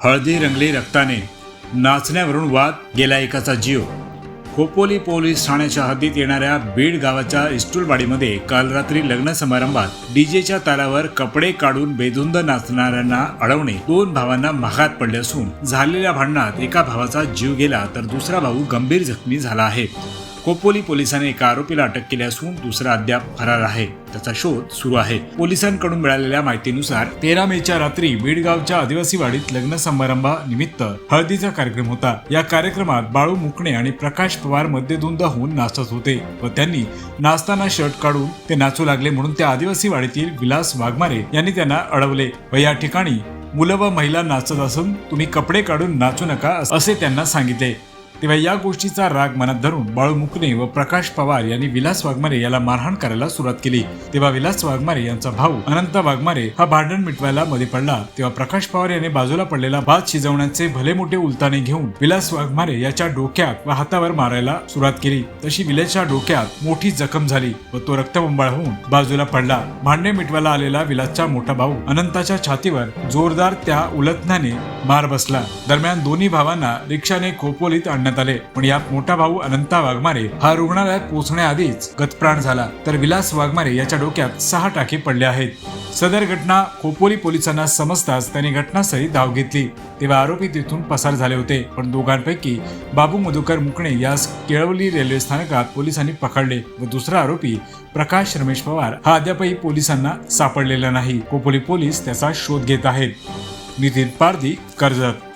हळदी रंगली रक्ताने नाचण्यावरून वाद गेला एकाचा जीव. खोपोली पोलीस ठाण्याच्या हद्दीत येणाऱ्या बीड गावाच्या इस्टुलवाडीमध्ये काल रात्री लग्न समारंभात डीजेच्या तालावर कपडे काढून बेधुंद नाचणाऱ्यांना अडवणे दोन भावांना महागात पडले असून झालेल्या भांडणात एका भावाचा जीव गेला तर दुसरा भाऊ गंभीर जखमी झाला आहे. खोपोली पोलिसांनी एका आरोपीला अटक केली असून दुसरा अद्याप फरार आहे. त्याचा शोध सुरू आहे. पोलिसांकडून मिळालेल्या माहितीनुसार तेरा मेच्या रात्री बीडगावच्या आदिवासी वाडीत लग्न समारंभानिमित्त हळदीचा कार्यक्रम होता. या कार्यक्रमात बाळू मुकणे आणि प्रकाश पवार मध्यधुंद होऊन नाचत होते व त्यांनी नाचताना शर्ट काढून ते नाचू लागले म्हणून त्या आदिवासी वाडीतील विलास वाघमारे यांनी त्यांना अडवले व या ठिकाणी मुलं व महिला नाचत असून तुम्ही कपडे काढून नाचू नका असे त्यांना सांगितले. तेव्हा या गोष्टीचा राग मनात धरून बाळू मुकणे व प्रकाश पवार यांनी विलास वाघमारे याला मारहाण करायला सुरुवात केली. तेव्हा विलास वाघमारे यांचा भाऊ अनंत वाघमारे हा भांडण मिटवायला मध्ये पडला. तेव्हा प्रकाश पवार याने बाजूला पडलेला भात शिजवण्याचे भले मोठे उलताने घेऊन विलास वाघमारे याच्या डोक्यात व हातावर मारायला सुरुवात केली. तशी विलासच्या डोक्यात मोठी जखम झाली व तो रक्तबंबाळ होऊन बाजूला पडला. भांडणे मिटवायला आलेला विलासचा मोठा भाऊ अनंताच्या छातीवर जोरदार त्या उलथण्याने मार बसला. दरम्यान दोन्ही भावांना रिक्षाने खोपोलीत आणण्यात आले. पण यात मोठा भाऊ अनंता वाघमारे हा रुग्णालयात पोहोचण्याआधीच गतप्राण झाला. तर विलास वाघमारे याच्या डोक्यात सहा टाके पडले आहेत. सदर घटना खोपोली पोलिसांना समजताच त्यांनी घटनास्थळी धाव घेतली. तेव्हा आरोपी तिथून पसार झाले होते. पण दोघांपैकी बाबू मधुकर मुकणे यास केळवली रेल्वे स्थानकात पोलिसांनी पकडले व दुसरा आरोपी प्रकाश रमेश पवार हा अद्यापही पोलिसांना सापडलेला नाही. खोपोली पोलीस त्याचा शोध घेत आहेत. नितीन पारधी कर्जत.